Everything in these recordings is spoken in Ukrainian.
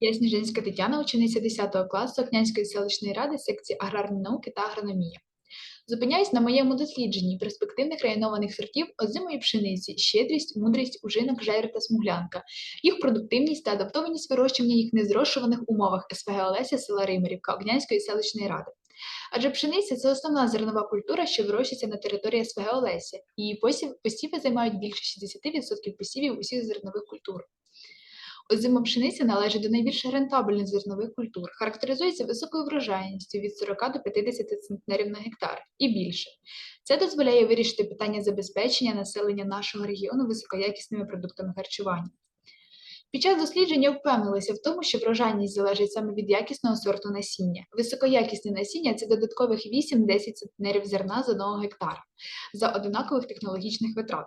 Я Сніжинська Тетяна, учениця 10 класу Окнянської селищної ради секції аграрні науки та агрономія. Зупиняюсь на моєму дослідженні перспективних районованих сортів озимої пшениці, щедрість, мудрість, ужинок, жайр та смуглянка, їх продуктивність та адаптованість вирощування їх незрошуваних умовах СВГ Олеся села Римерівка Огнянської селищної ради. Адже пшениця це основна зернова культура, що вирощується на території СВГ Олеся, і посів, посіви займають більше 60% посівів усіх зернових культур. Озима пшениця належить до найбільш рентабельних зернових культур, характеризується високою врожайністю від 40 до 50 центнерів на гектар і більше. Це дозволяє вирішити питання забезпечення населення нашого регіону високоякісними продуктами харчування. Під час дослідження впевнилися в тому, що врожайність залежить саме від якісного сорту насіння. Високоякісне насіння це додаткових 8-10 центнерів зерна з одного гектара за одинакових технологічних витрат.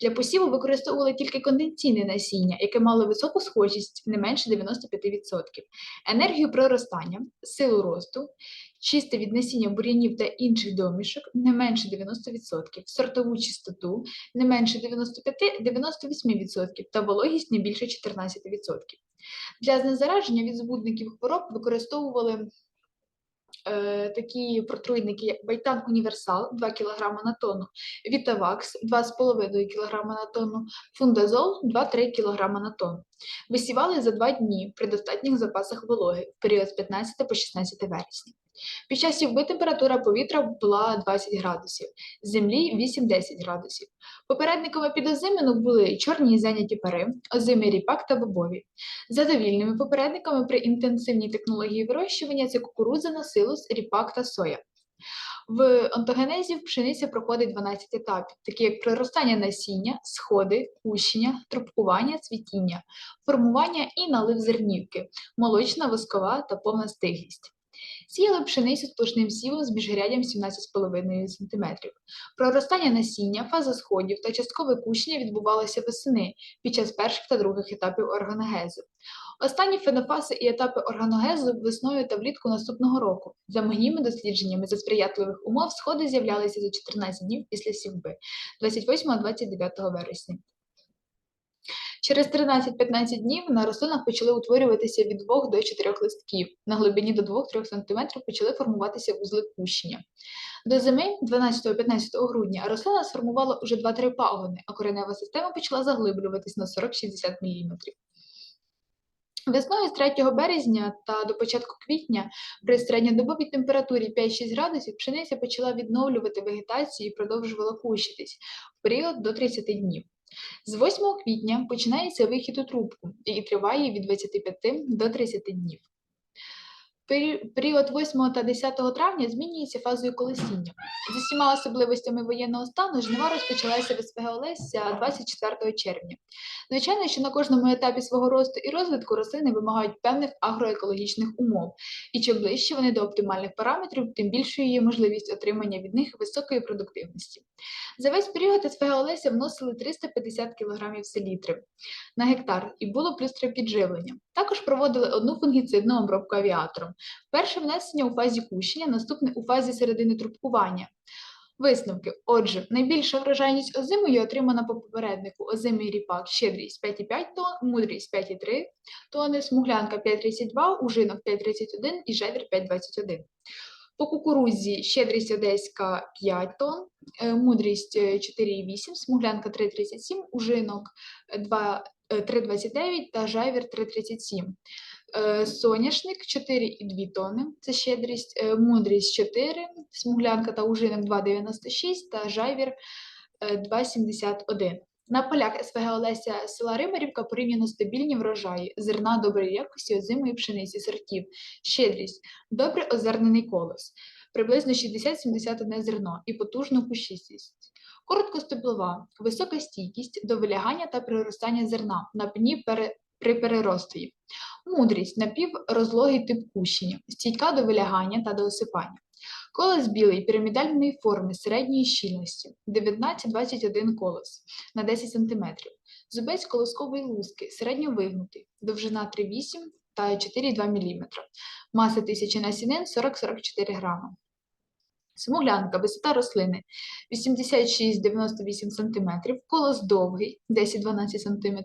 Для посіву використовували тільки конденційне насіння, яке мало високу схожість не менше 95%, енергію проростання, силу росту, чисте від насіння бур'янів та інших домішок не менше 90%, сортову чистоту не менше 95-98% та вологість не більше 14%. Для знезараження від збудників хвороб використовували е, такі протруйники, як Байтан Універсал 2 кг на тонну, Вітавакс 2,5 кг на тонну, Фундазол 2-3 кг на тонну. Висівали за 2 дні при достатніх запасах вологи в період з 15 по 16 вересня. Під час сівби температура повітря була 20 градусів, землі 8-10 градусів. Попередниками підозимину були чорні зайняті пари, озимий ріпак та бобові. Задовільними попередниками при інтенсивній технології вирощування це кукурудза, насилус, ріпак та соя. В онтогенезі пшениця проходить 12 етапів, такі як приростання насіння, сходи, кущення, трубкування, цвітіння, формування і налив зернівки, молочна, воскова та повна стиглість. Сіяли пшеницю сплошним сівом з міжгряддям 17,5 см. Проростання насіння, фаза сходів та часткове кущення відбувалося весени під час перших та других етапів органогезу. Останні фенофази і етапи органогезу весною та влітку наступного року. За моїми дослідженнями за сприятливих умов сходи з'являлися за 14 днів після сівби 28-29 вересня. Через 13-15 днів на рослинах почали утворюватися від 2 до 4 листків. На глибині до 2-3 см почали формуватися вузли кущення. До зими 12-15 грудня рослина сформувала уже 2-3 пагони, а коренева система почала заглиблюватись на 40-60 мм. Весною з 3 березня та до початку квітня при середньодобовій температурі 5-6 градусів пшениця почала відновлювати вегетацію і продовжувала кущитись в період до 30 днів. З 8 квітня починається вихід у трубку, який триває від 25 до 30 днів. Період 8 та 10 травня змінюється фазою колесіння. З усіма особливостями воєнного стану жнива розпочалася в СПГ Олеся 24 червня. Звичайно, що на кожному етапі свого росту і розвитку рослини вимагають певних агроекологічних умов, і чим ближче вони до оптимальних параметрів, тим більшою є можливість отримання від них високої продуктивності. За весь період СПГ Олеся вносили 350 кг селітри на гектар і було плюс 3 підживлення. Також проводили одну фунгіцидну обробку авіатором. Перше внесення у фазі кущення, наступне у фазі середини трубкування. Висновки. Отже, найбільша врожайність озимої отримана по попереднику озимий ріпак щедрість 5,5 тонн, мудрість 5,3 тонни, смуглянка 5,32, ужинок 5,31 і жевір 5,21. По кукурудзі щедрість одеська 5 тонн, е, мудрість 4,8, смуглянка 3,37, ужинок 3,29 та жайвір 3,37. Е, соняшник 4,2 тонни, це щедрість, е, мудрість 4, смуглянка та ужинок 2,96 та жайвір 2,71. Е, На полях СВГ Олеся села Римарівка порівняно стабільні врожаї, зерна доброї якості, озимої пшениці сортів, щедрість, добре озернений колос, приблизно 60-71 зерно і потужну кущистість. Короткостеплова, висока стійкість до вилягання та приростання зерна на пні при переростої. Мудрість напіврозлогий тип кущення, стійка до вилягання та до осипання. Колес білий пірамідальної форми середньої щільності 19-21 колес на 10 см. Зубець колоскової луски середньовигнутий, довжина 3,8 та 4,2 мм. Маса тисячі насінин 40-44 грама. Смуглянка, висота рослини 86-98 см, колос довгий 10-12 см,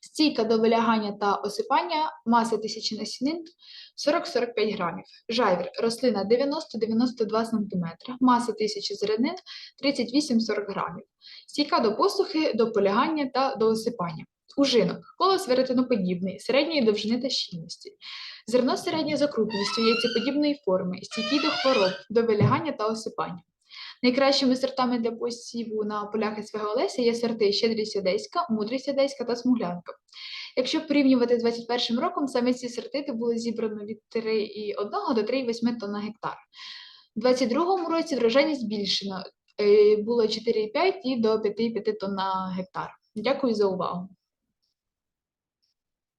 стійка до вилягання та осипання, маса тисячі насінин 40-45 грамів. Жайвір, рослина 90-92 см, маса тисячі зернин 38-40 грамів. Стійка до посухи, до полягання та до осипання. Ужинок, колос веретеноподібний, середньої довжини та щільності. Зерно середньої за крупністю, яйцеподібної форми, стійкі до хвороб, до вилягання та осипання. Найкращими сортами для посіву на полях СВГ Олеся є сорти щедрість одеська, мудрість одеська та смуглянка. Якщо порівнювати з 21 роком, саме ці сорти було зібрано від 3,1 до 3,8 тонн на гектар. У 2022 році врожайність збільшено, е, було 4,5 і до 5,5 тонн на гектар. Дякую за увагу.